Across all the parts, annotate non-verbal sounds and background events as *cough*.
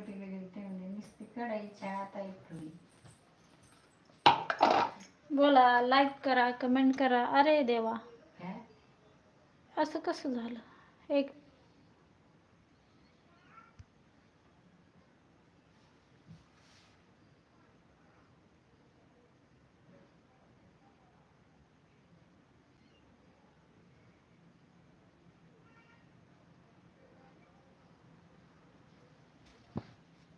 गेली ते म्हणजे नुसती कढाईच्या आता ठेवली बोला लाईक करा कमेंट करा. अरे देवा. असं कसं झालं? एक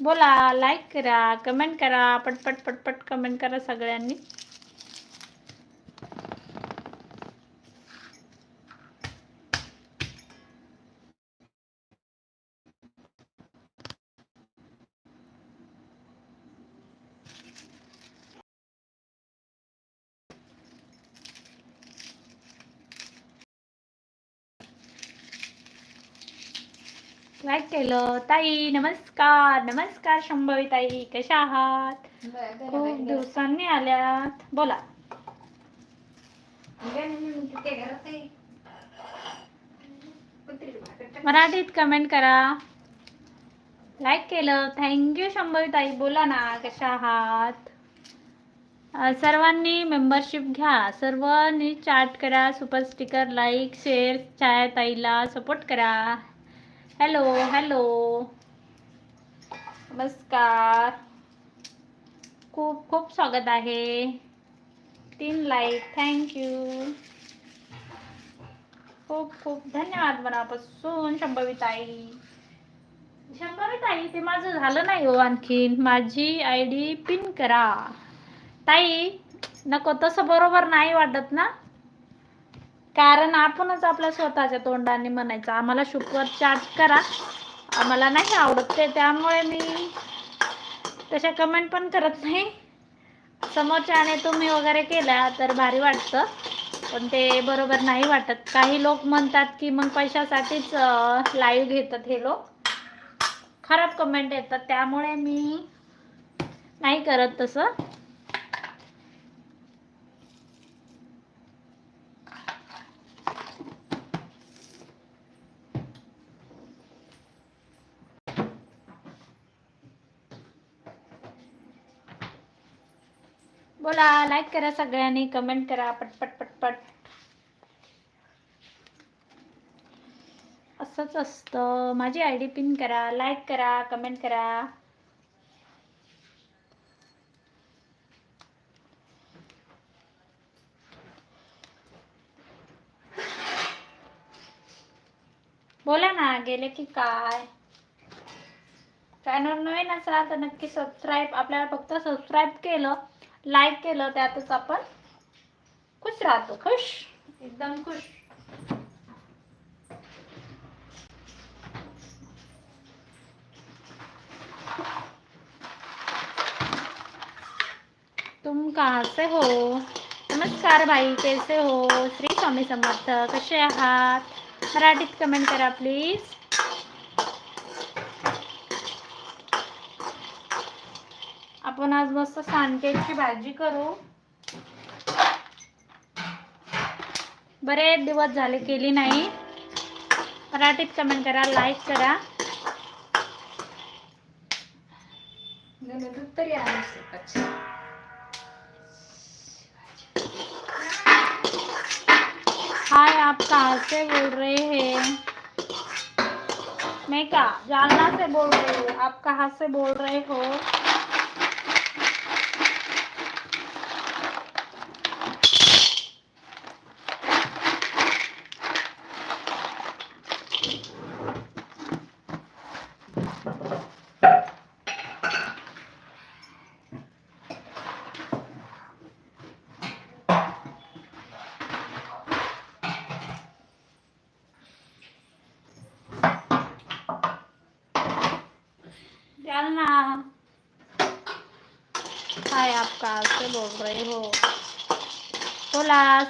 बोला लाईक करा कमेंट करा पटपट पटपट कमेंट करा सगळ्यांनी. लाईक केलं. ताई नमस्कार. नमस्कार शंभवी ताई. कशा आहात? खूप दिवसांनी आल्यात. बोला. मराठीत कमेंट करा. लाईक केलं. थँक्यू शंभवी ताई. बोला ना कशा आहात? सर्वांनी मेंबरशिप घ्या. सर्वांनी चॅट करा. Super sticker like share Chhaya ताईला सपोर्ट करा. हॅलो हॅलो नमस्कार. खूप खूप स्वागत आहे. तीन लाईक थँक्यू खूप खूप धन्यवाद मनापासून शंभवी ताई शंभवी ताई ते माझं झालं नाही हो आणखीन. माझी आय डी पिन करा. ताई नको तसं बरोबर नाही वाटत ना? कारण आपणच आपल्या स्वतःच्या तोंडाने म्हणायचं. आम्हाला शुक्रवार चार्ज करा. आम्हाला नाही आवडत ते त्यामुळे मी तशा कमेंट पण करत नाही. समोरच्याने तुम्ही वगैरे केल्या तर भारी वाटतं. पण ते बरोबर नाही वाटत. काही लोक म्हणतात की मग पैशासाठीच लाईव्ह घेतात हे लोक. खराब कमेंट येतात. त्यामुळे मी नाही करत तसं. बोला लाईक करा सगळ्यांनी कमेंट करा पटपट पटपट. असंच असतं. माझी आय डी पिन करा लाईक करा कमेंट करा. बोला ना गेले की काय? चॅनल नवीन असाल तर नक्की सबस्क्राईब आपल्याला फक्त सबस्क्राईब केलं लाईक केलं त्यातच आपण खुश राहतो खुश? एकदम खुश। तुम कहाँ से हो? नमस्कार भाई कैसे हो? श्री स्वामी समर्थ कसे आहात? मराठीत कमेंट करा प्लीज़ आपण आज मस्त सांडक्याची भाजी करू. बरेच दिवस झाले केली नाही. मराठीत कमेंट करा लाईक करा. दूध तरी आणू अच्छा. हाय आप कहाँ से बोल रहे हैं? मैं क्या जालना से बोल रही हूँ? आप कहाँ से बोल रहे हो? से बोल रहे हो। बोलास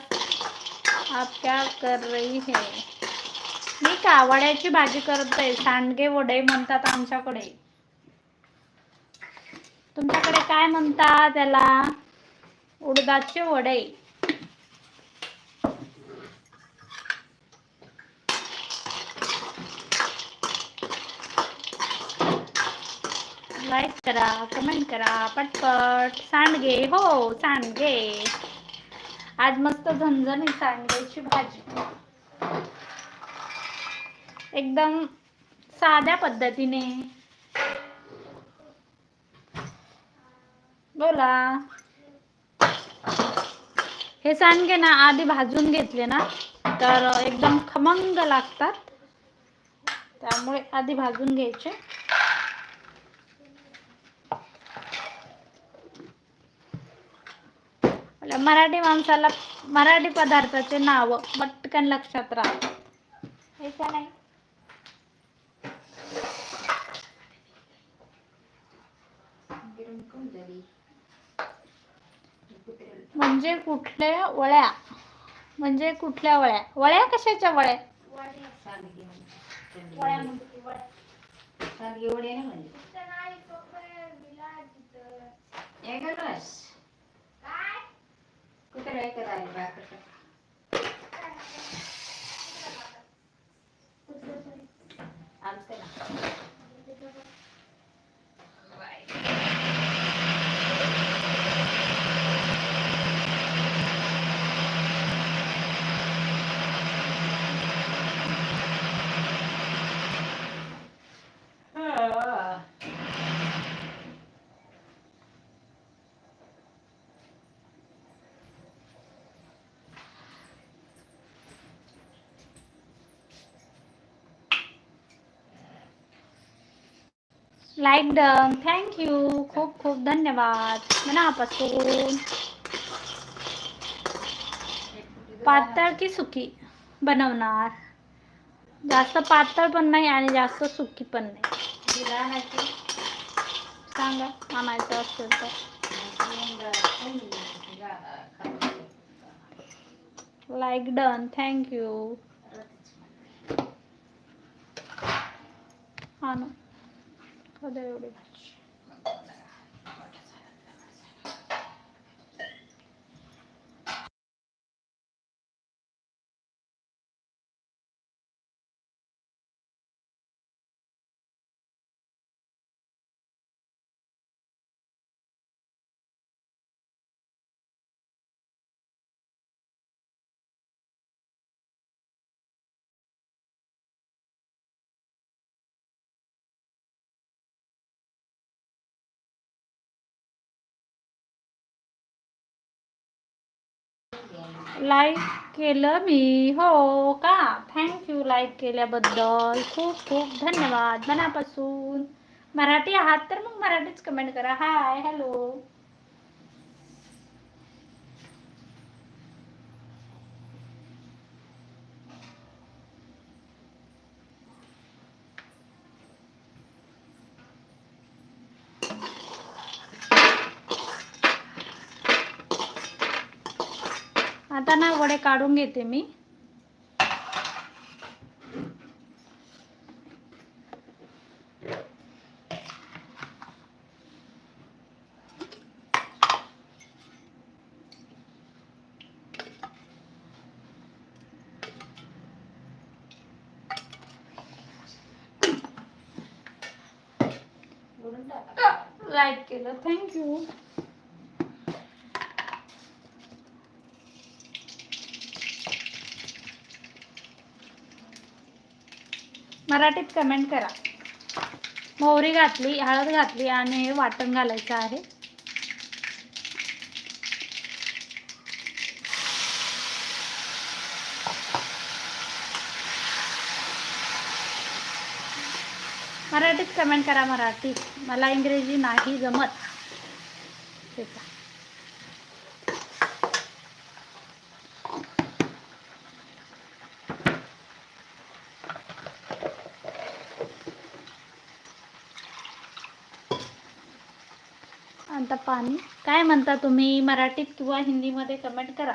आप क्या कर रही है? मी कावड्याची वड्याची भाजी आहे सांडगे वडे म्हणतात आमच्याकडे. तुमच्याकडे काय म्हणतात त्याला उडदाचे वडे. लाईक करा कमेंट करा पटपट सांडगे हो सांडगे. आज मस्त झणझणीत सांडग्याची भाजी. एकदम साध्या पद्धतीने. बोला. हे सांडगे ना आधी भाजून घेतले ना तर एकदम खमंग लागतात. त्यामुळे आधी भाजून घ्यायचे. आपल्या मराठी माणसाला मराठी पदार्थाचे नाव पटकन लक्षात राहतात हे का नाही? म्हणजे कुठल्या वळ्या? म्हणजे कुठल्या वळ्या? वळ्या कशाच्या वळ्या? वळ्या म्हणजे म्हणजे लाईक डन थँक्यू खूप खूप धन्यवाद. मनापासून पातळ की सुकी? बनवणार. जास्त पातळ पण नाही आणि जास्त सुकी पण नाही. सांगा, आणायचं असेल तर. लाईक डन थँक्यू हा ना लाईक केलं मी. हो का? थँक्यू लाईक केल्याबद्दल. खूप खूप धन्यवाद. मनापासून. मराठी आहात तर मग मराठीच कमेंट करा. हाय हॅलो आता ना वडे काढून घेते मी. लाईक केलं. Thank you. मराठीत कमेंट करा. मोहरी घातली हळद घातली आणि हे वाटण घालायचं आहे. मराठीत कमेंट करा मराठी. मला इंग्रजी नाही जमत. ते आहे. म्हणता पाणी? काय म्हणता तुम्ही? मराठीत किंवा हिंदीमध्ये कमेंट करा.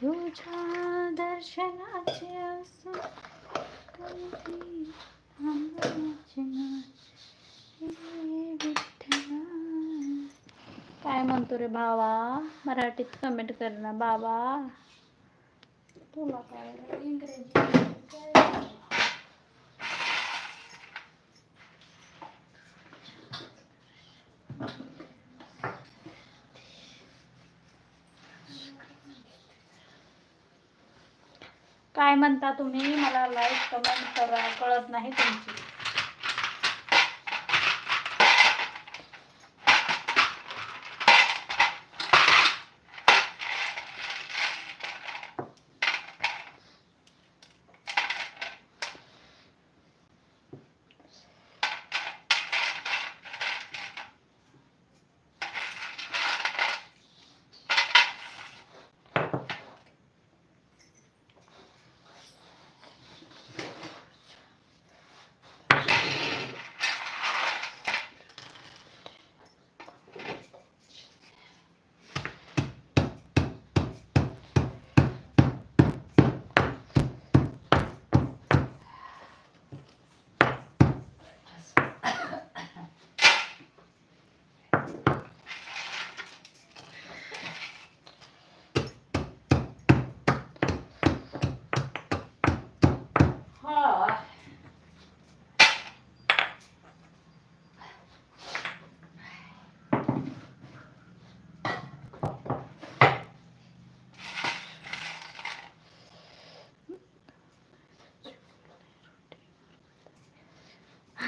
तुझ्या दर्शनाचे असो काय म्हणतो रे बाबा मराठीत कमेंट कर ना बाबा तुला काय इंग्रजी काय? म्हणता तुम्ही मला लाईक कमेंट करा कळत नाही तुमची हा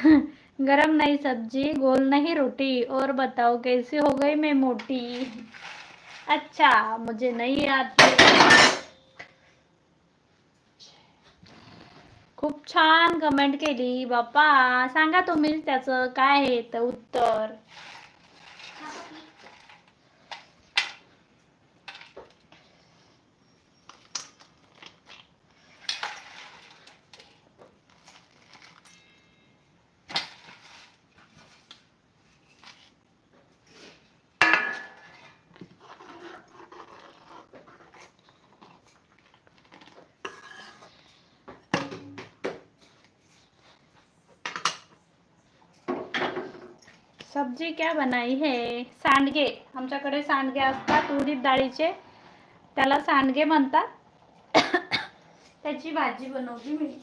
*laughs* गरम नहीं सब्जी गोल नहीं रोटी। और बताओ कैसे हो गई मैं मोटी? अच्छा मुझे नहीं आती खूप छान कमेंट केली बाप्पा सांगा तुम्ही त्याचं काय आहे तर उत्तर. सब्जी क्या बनाई है? सांडगे. आमच्याकडे सांडगे असतात उडीद डाळीचे. त्याला सांडगे म्हणतात. *coughs* त्याची भाजी बनवली मी.